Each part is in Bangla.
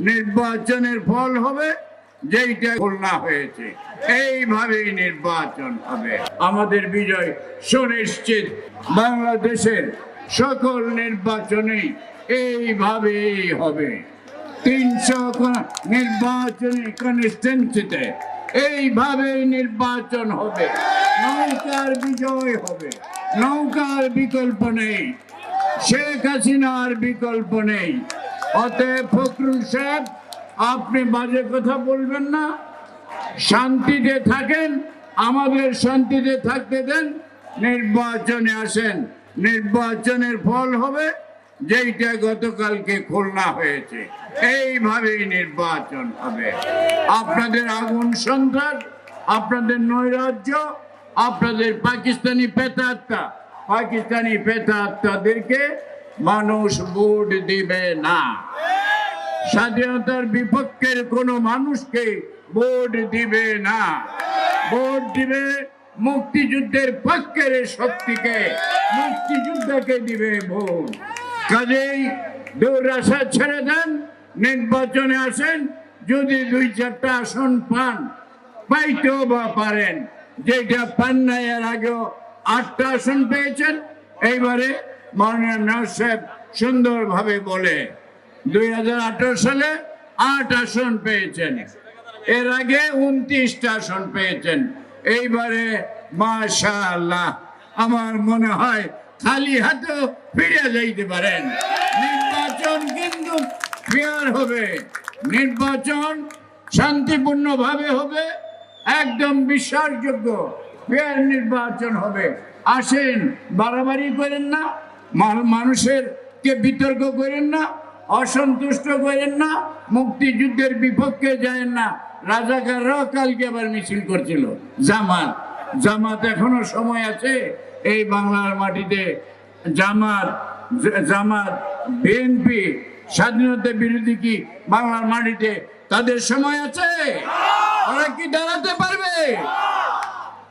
নির্বাচনের ফল হবে, যেইটা খুলনা হয়েছে। এইভাবেই নির্বাচন হবে। আমাদের বিজয় সুনিশ্চিত। বাংলাদেশের সকল নির্বাচনেই এইভাবেই হবে। তিনশো নির্বাচনী এইভাবেই নির্বাচন হবে। নৌকার বিজয় হবে। নৌকার বিকল্প নেই। শেখ হাসিনার বিকল্প নেই। অতএব ফখরুল সাহেব, আপনি বাজে কথা বলবেন না। শান্তিতে থাকেন, আমাদের শান্তিতে থাকতে দেন, নির্বাচনে আসেন। নির্বাচনের ফল হবে যেইটা গতকালকে খুলনা হয়েছে। এইভাবেই নির্বাচন হবে। আপনাদের আগুন সন্ত্রাস আপনাদের নৈরাজ্য, আপনাদের পাকিস্তানি পেতাত্তা পাকিস্তানি পেতাত্তাদেরকে মানুষ ভোট দিবে না। স্বাধীনতার বিপক্ষের কোন মানুষকে ভোট দিবে না। ভোট দিবে মুক্তিযুদ্ধের পক্ষের শক্তিকে, মুক্তিযুদ্ধকে দিবে ভোট। কাজেই দুরাশা ছেড়ে দেন, নির্বাচনে আসেন, যদি দুই চারটা আসন পান, পাইতেও বা পারেন। যেটা পান নাই এর আগেও আটটা আসন পেয়েছেন, এইবারে মাননীয় মেয়র সাহেব সুন্দরভাবে বলে, দুই হাজার আঠেরো সালে আট আসন পেয়েছেন। এর আগে উনত্রিশটা আসন পেয়েছেন। এইবারে মাশাআল্লাহ, আমার মনে হয় খালি হাতেও ফিরে যাইতে পারেন। নির্বাচন কিন্তু ফেয়ার হবে। নির্বাচন শান্তিপূর্ণভাবে হবে, একদম বিশ্বাসযোগ্য। ফেয়ার নির্বাচন হবে। আসেন, বাড়াবাড়ি করেন না। মানুষের কে বিতর্ক করেন না, অসন্তুষ্ট করেন না, মুক্তিযুদ্ধের বিপক্ষে যায় না। রাজাকাররাও কালকে আবার মিছিল করছিল। জামাত। জামাত এখনও সময় আছে এই বাংলার মাটিতে। জামাত জামাত, বিএনপি, স্বাধীনতা বিরোধী কি বাংলার মাটিতে তাদের সময় আছে? ওরা কি দাঁড়াতে পারবে?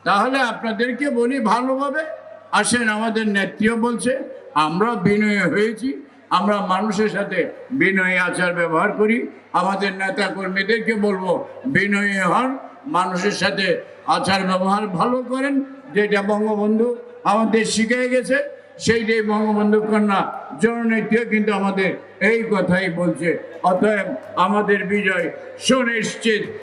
তাহলে আপনাদেরকে বলি ভালোভাবে। আসেন, আমাদের নেত্রীও বলছে আমরা বিনয় হয়েছি, আমরা মানুষের সাথে বিনয়ী আচার ব্যবহার করি। আমাদের নেতা কর্মীদেরকে বলব, বিনয়ী হন, মানুষের সাথে আচার ব্যবহার ভালো করেন। যেটা বঙ্গবন্ধু আমাদের শিখে গেছে, সেইটাই বঙ্গবন্ধু কন্যা জননেত্রীও কিন্তু আমাদের এই কথাই বলছে। অতএব আমাদের বিজয় সুনিশ্চিত।